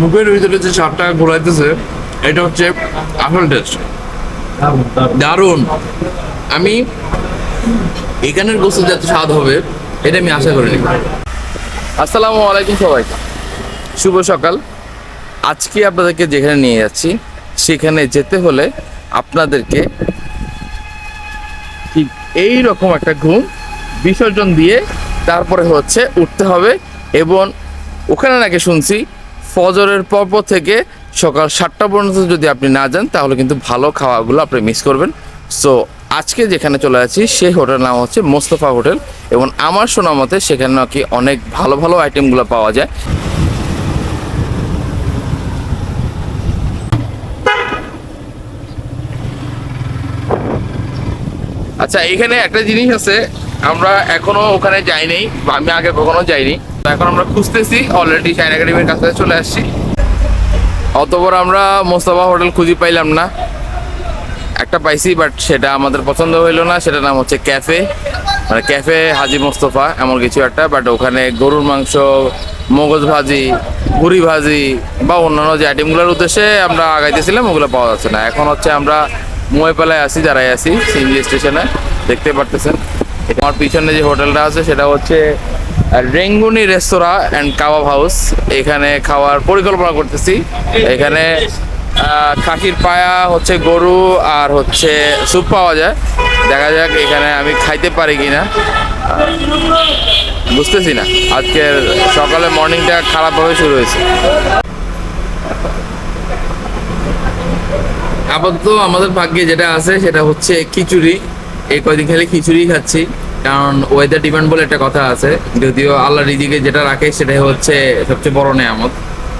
মুখের ভিতরে যে স্বাদটা ঘোরাইতেছে, এটা হচ্ছে আসল টেস্ট দারুণ। আমি এখানের গোসল যাতে স্বাদ হবে, এটা আমি আশা করিনি। আসসালামু আলাইকুম সবাই। শুভ সকাল। আজকে আপনাদেরকে যেখানে নিয়ে যাচ্ছি, সেখানে যেতে হলে আপনাদেরকে ঠিক এই রকম একটা ঘুম বিসর্জন দিয়ে তারপরে হচ্ছে উঠতে হবে এবং ওখানে নাকি শুনছি ফজরের পর্ব থেকে সকাল সাতটা পর্যন্ত যদি আপনি না যান, তাহলে কিন্তু ভালো খাওয়াগুলো আপনি মিস করবেন। সো আজকে যেখানে চলে যাচ্ছি সেই হোটেল নাম হচ্ছে মোস্তফা হোটেল এবং আমার শোনা মতে সেখানে নাকি অনেক ভালো ভালো আইটেমগুলো পাওয়া যায়। আচ্ছা এখানে একটা জিনিস আছে আমরা এখনও ওখানে যাইনি আমি আগে কখনো যাইনি। এখন আমরা খুঁজতেছি অলরেডি চাইনা একাডেমির কাছে চলে আসছি। অতপর আমরা মোস্তফা হোটেল খুঁজে পাইলাম না। একটা পাইছি বাট সেটা আমাদের পছন্দ হইল না। সেটার নাম হচ্ছে ক্যাফে। মানে ক্যাফে হাজি মোস্তফা, এমন কিছু একটা। বাট ওখানে গরুর মাংস, মগজ ভাজি, পুরি ভাজি, বা অন্যান্য যে আইটেমগুলোর উদ্দেশ্যে আমরা আগাইতেছিলাম, ওগুলো পাওয়া যাচ্ছে না। এখন হচ্ছে আমরা ময়পালায় আছি যারাই আছি, সিএনজি স্টেশনে। দেখতে পারতেছেন। আমার পিছনে যে হোটেলটা আছে, সেটা হচ্ছে রেঙ্গুনি রেস্তোরাঁ অ্যান্ড কাবাব হাউস। এখানে খাওয়ার পরিকল্পনা করতেছি। এখানে খাসির পায়া, হচ্ছে গরু আর হচ্ছে স্যুপ পাওয়া যায়। দেখা যাক এখানে আমি খাইতে পারি কিনা। বুঝতেছি না, আজকের সকালে মর্নিংটা খারাপভাবে শুরু হয়েছে। আপাতত আমাদের ভাগ্যে যেটা আছে, সেটা হচ্ছে খিচুড়ি। এই কয়দিন খেলে খিচুড়ি খাচ্ছি। কারণ ওয়েদার ডিমান্ড বলে একটা কথা আছে। যদিও আল্লাহ রিজিকে যেটা রাখে সেটাই হচ্ছে সবচেয়ে বড় নেয়ামত।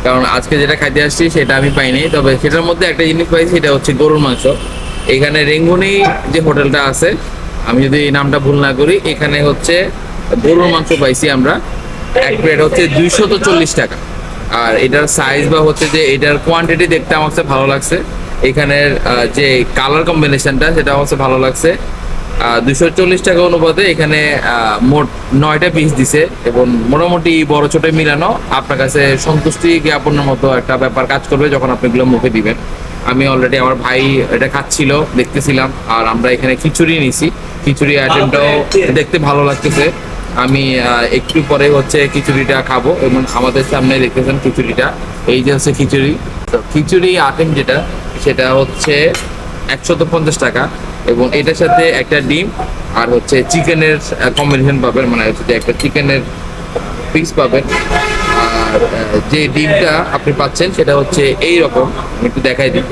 কারণ আজকে যেটা খাইতে আসছি সেটা আমি পাইনি, তবে সেটার মধ্যে একটা জিনিস পাইছি সেটা হচ্ছে গরুর মাংস। এখানে রেঙ্গুনি যে হোটেলটা আছে, আমি যদি নামটা ভুল না করি, এখানে হচ্ছে গরুর মাংস পাইছি আমরা। এক প্লেট হচ্ছে দুইশত চল্লিশ টাকা। আর এটার সাইজ বা হচ্ছে যে এটার কোয়ান্টিটি দেখতে আমার ভালো লাগছে। এখানের যে কালার কম্বিনেশনটা সেটা আমার ভালো লাগছে। দুশো চল্লিশ টাকা অনুপাতে এখানে মোট নয়টা পিস দিছে এবং মোটামুটি বড় ছোট মিলানো আপনার কাছে সন্তুষ্টি জ্ঞাপনের মতো একটা ব্যাপার কাজ করবে যখন আপনি এগুলো মুখে দিবেন। আমি অলরেডি আমার ভাই এটা খাচ্ছিল দেখতেছিলাম আর আমরা এখানে খিচুড়ি নিছি। খিচুড়ি আইটেমটাও দেখতে ভালো লাগতেছে। আমি একটু পরে হচ্ছে খিচুড়িটা খাব এবং আমাদের সামনে দেখতেছেন খিচুড়িটা। এই যে হচ্ছে খিচুড়ি। তো খিচুড়ি আইটেম যেটা সেটা হচ্ছে একশত পঞ্চাশ টাকা। এবং এটার সাথে একটা ডিম আর হচ্ছে চিকেনের কম্বিনেশন পাবেন মানে হচ্ছে যে একটা চিকেনের পিস পাবেন। আর যে ডিমটা আপনি পাচ্ছেন সেটা হচ্ছে এই রকম। একটু দেখাই দিই।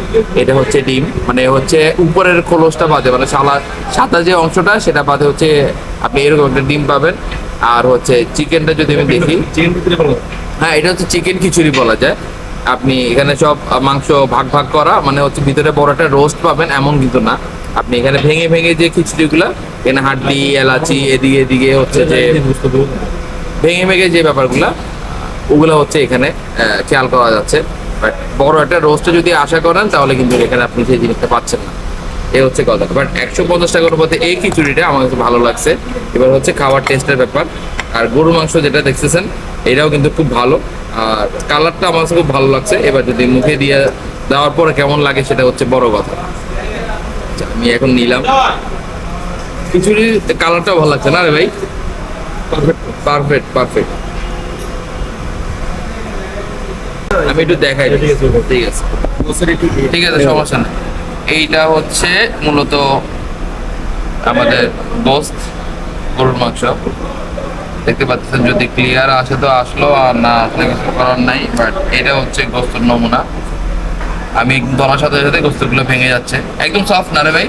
এটা হচ্ছে ডিম মানে হচ্ছে উপরের খোলসটা বাদে মানে সালা, সাদা যে অংশটা সেটা বাদে হচ্ছে আপনি এরকম একটা ডিম পাবেন। আর হচ্ছে চিকেনটা যদি আমি দেখি হ্যাঁ এটা হচ্ছে চিকেন খিচুড়ি বলা যায়। আপনি এখানে সব মাংস ভাগ ভাগ করা মানে হচ্ছে ভিতরে বড় একটা রোস্ট পাবেন, এমন কিন্তু না। আপনি এখানে ভেঙে ভেঙে যে খিচুড়িগুলো এখানে হাড্ডি এলাচি এদিকে এদিকে হচ্ছে যে ভেঙে ভেঙে যে ব্যাপারগুলা ওগুলো হচ্ছে এখানে খেয়াল করা যাচ্ছে। বাট বড় একটা রোস্টে যদি আশা করেন তাহলে কিন্তু এখানে আপনি সেই জিনিসটা পাচ্ছেন না। এ হচ্ছে কথা। বাট একশো পঞ্চাশ টাকার মধ্যে এই খিচুড়িটা আমার কাছে ভালো লাগছে। এবার হচ্ছে খাওয়ার টেস্টের ব্যাপার। আর গরু মাংস যেটা দেখতেছেন এটাও কিন্তু খুব ভালো। আর কালারটা আমার কাছে খুব ভালো লাগছে। এবার যদি মুখে দিয়ে দেওয়ার পরে কেমন লাগে সেটা হচ্ছে বড় কথা। আচ্ছা, আমি এখন নিলাম। খিচুড়ির কালারটাও ভালো লাগছে না রে ভাই? পারফেক্ট পারফেক্ট পারফেক্ট আমি একটু দেখাই ঠিক আছে। ঠিক আছে সমস্যা নেই। এইটা হচ্ছে মূলত আমাদের গোস্ত গরুর মাংস। দেখতে পাচ্ছেন যদি ক্লিয়ার আসে তো আসলো আর না আসলে কিছু করার নাই বাট এটা হচ্ছে গোস্তর নমুনা। আমি ধরার সাথে সাথে গোস্তগুলো ভেঙে যাচ্ছে। একদম সফট না রে ভাই?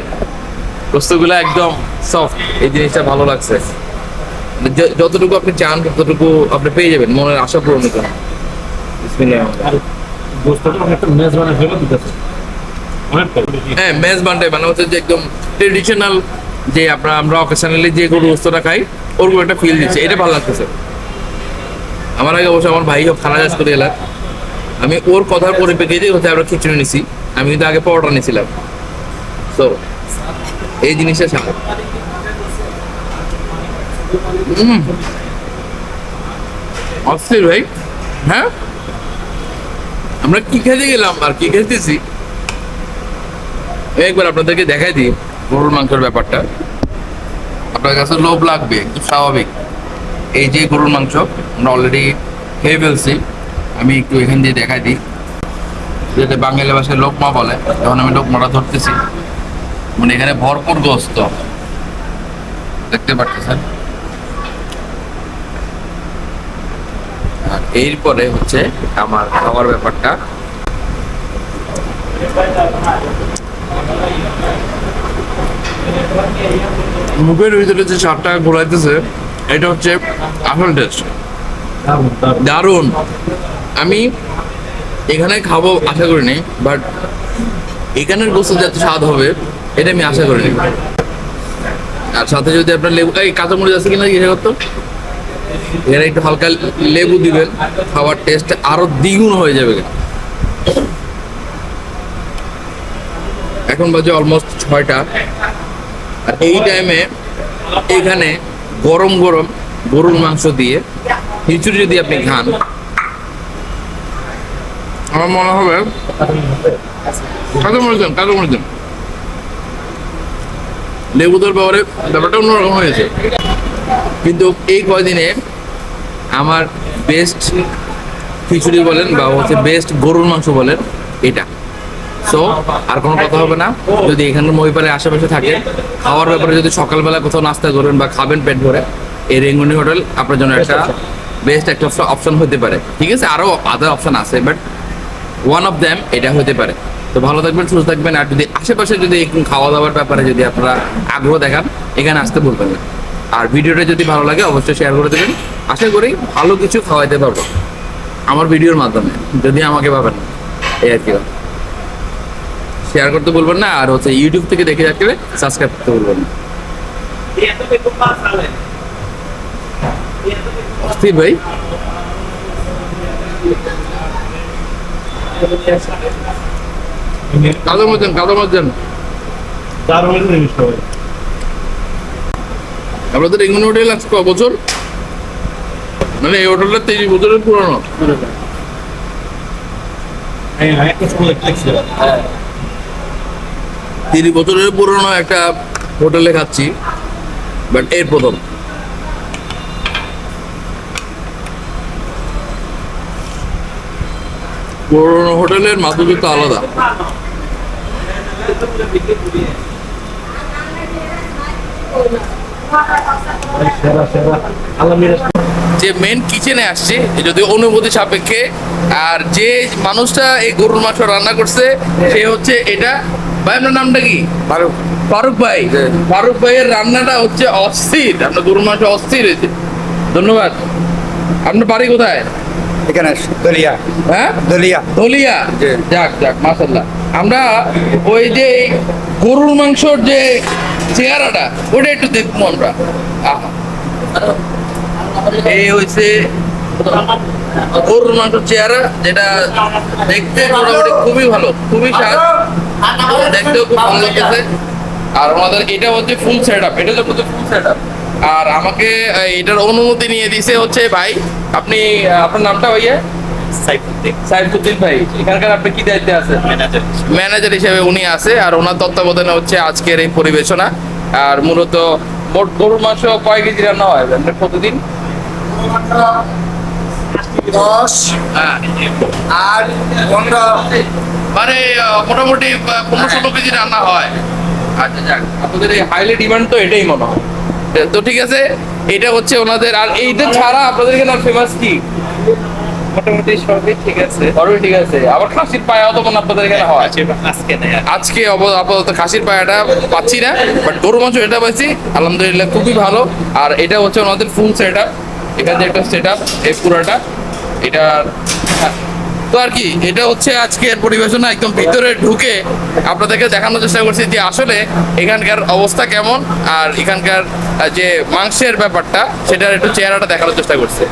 গোস্তগুলো একদম সফট এই জিনিসটা ভালো লাগছে। যতটুকু আপনি চান ততটুকু আপনি পেয়ে যাবেন। মনের আশা পূরণ করুন। হ্যাঁ মেজ বান্ডাই মানে হচ্ছে যে একদম ট্রেডিশনাল যে আপনার আমরা অকেশনালি যে গরু গোস্তটা খাই ওরকম একটা ফিল দিচ্ছে। এটা ভালো লাগতেছে। আমার আগে অবশ্য আমার ভাই সব খানা চাষ করে এলাম আমি ওর কথার পরিপ্রেক্ষিতে হচ্ছে আমরা খিচুড়ি নিছি, আমি কিন্তু আগে পরোটা নিয়েছিলাম তো এই জিনিসটা উম। অস্থির ভাই। হ্যাঁ? আমরা কি খেতে গেলাম আর কি খেতেছি? একবার আপনাদেরকে দেখাই দিই গরুর মাংসের ব্যাপারটা। আপনার কাছে লোভ লাগবে স্বাভাবিক। এই যে গরুর মাংস, আমরা অলরেডি খেয়ে ফেলছি। আমি একটু এখান দিয়ে দেখাই দিই। যেটা বাঙালি ভাষায় লোকমা বলে যখন আমি লোকমাটা ধরতেছি। মানে এখানে ভরপুর গোস্ত দেখতে পাচ্ছেন? এরপরে হচ্ছে আমার খাওয়ার ব্যাপারটা। মুখের ভিতরে যে স্বাদটা ঘোরাইতেছে, এটা হচ্ছে আসল টেস্ট আমি এখানে খাব আশা করিনি বাট এখানের যত স্বাদ হবে, এটা আমি আশা করিনি। আর সাথে যদি আপনার লেবু, এই আছে কিনা জিজ্ঞাসা করতো? এখানে একটু হালকা লেবু দিবেন খাবার টেস্ট আরও দ্বিগুণ হয়ে যাবে। এখন বাজে অলমোস্ট ছয়টা। আর এই টাইমে এখানে গরম গরম গরুর মাংস দিয়ে খিচুড়ি যদি আপনি খান। আমার মনে হবে কাজু মরিচ দেন কাজু মরিচ দেন লেবুদের ব্যাপারে ব্যাপারটা অন্যরকম হয়েছে। কিন্তু এই কয়দিনে আমার বেস্ট খিচুড়ি বলেন বা হচ্ছে বেস্ট গরুর মাংস বলেন, এটা। সো আর কোনো কথা হবে না। যদি এখানে মহিপালের আশেপাশে থাকে, খাওয়ার ব্যাপারে যদি সকালবেলা কোথাও নাস্তা করবেন বা খাবেন পেট ভরে, এই রেঙ্গুনি হোটেল আপনার জন্য একটা বেস্ট একটা অপশন হতে পারে। ঠিক আছে? আরও আদার অপশন আছে বাট ওয়ান অফ দ্যাম এটা হতে পারে। তো ভালো থাকবেন, সুস্থ থাকবেন, আর যদি আশেপাশে যদি খাওয়া দাওয়ার ব্যাপারে যদি আপনারা আগ্রহ দেখান, এখানে আসতে বলবেন না। আর ভিডিওটা যদি ভালো লাগে, অবশ্যই শেয়ার করে দেবেন। আশা করি ভালো কিছু খাওয়াইতে পারব। আমার ভিডিওর মাধ্যমে, যদি আমাকে পাবেন। এই আর কি শেয়ার করতে বলবেন না, আর হচ্ছে ইউটিউব থেকে দেখে রাখলে সাবস্ক্রাইব করতে বলবেন না। অস্থির ভাই। কাদো মজেন কাদো মজেন আপনাদের হোটেল আছে ক বছর? মানে এই হোটেলটা তিরিশ বছরের পুরনো। হ্যাঁ হ্যাঁ তিরিশ বছরের পুরনো একটা হোটেলে খাচ্ছি বাট এর প্রথম। পুরনো হোটেলের মাধুর্য আলাদা। সেরা আলমিরা যে মেন কিচেনে আসছে যদি অনুমতি সাপেক্ষে আর যে মানুষটা এই গরুর মাংস রান্না করছে সে হচ্ছে এটা ভাই আপনার নামটা কি? ফারুক। ফারুক ভাই। ফারুক ভাইয়ের রান্নাটা হচ্ছে অস্থির আপনার গরুর মাংস অস্থির হয়েছে। ধন্যবাদ। আপনার বাড়ি কোথায়? এখানে দলিয়া। হ্যাঁ? দলিয়া। দলিয়া। যাক যাক মাশাল্লাহ আমরা ওই যে গরুর মাংসর যে চেহারাটা ওটা একটু দেখব আমরা। এই হয়েছে গরুর মাংসের চেহারা যেটা দেখতে মোটামুটি খুবই ভালো খুবই স্বাদ। দেখতেও খুব ভালো লাগতেছে। আর আমাদের এটা হচ্ছে ফুল সেট আপ এটা হচ্ছে ফুল সেট আপ আর আমাকে এটার অনুমতি নিয়ে দিছে হচ্ছে ভাই আপনি আপনার নামটা ভাইয়া? সাইফুদ্দিন। ভাই এখানকার আপনি কি দায়িত্বে আছেন? ম্যানেজার ম্যানেজার হিসেবে উনি আছে আর ওনার তত্ত্বাবধানে হচ্ছে আজকের এই পরিবেশনা। আর মূলত মোট গরুর মাংস কয় কেজি রান্না হয়? আপনার প্রতিদিন? দশ। হ্যাঁ। আর পনেরো মানে মোটামুটি পনেরো ষোলো কেজি রান্না হয়। আচ্ছা যাক আপনাদের এই হাইলি ডিমান্ড তো এটাই মনে হয়। তো ঠিক আছে এটা হচ্ছে ওনাদের আর এইটা ছাড়া আপনাদের এখানে ফেমাস কি? মোটামুটি সবই ঠিক আছে। সবই ঠিক আছে। আবার খাসির পায়াও তো মনে আপনাদের এখানে হয়। আজকে আর। আজকে আপাতত খাসির পায়াটা পাচ্ছি না বাট গরু মাংস এটা পাচ্ছি আলহামদুলিল্লাহ খুবই ভালো। আর এটা হচ্ছে ওনাদের ফুল সেট আপ এখানে একটা সেট আপ এই পুরাটা। এটা তো আর কি, এটা হচ্ছে আজকের পরিবেশনা, একদম ভিতরে ঢুকে আপনাদেরকে দেখানোর চেষ্টা করছি যে আসলে এখানকার অবস্থা কেমন আর এখানকার যে মাংসের ব্যাপারটা, সেটার একটু চেহারাটা দেখানোর চেষ্টা করছে।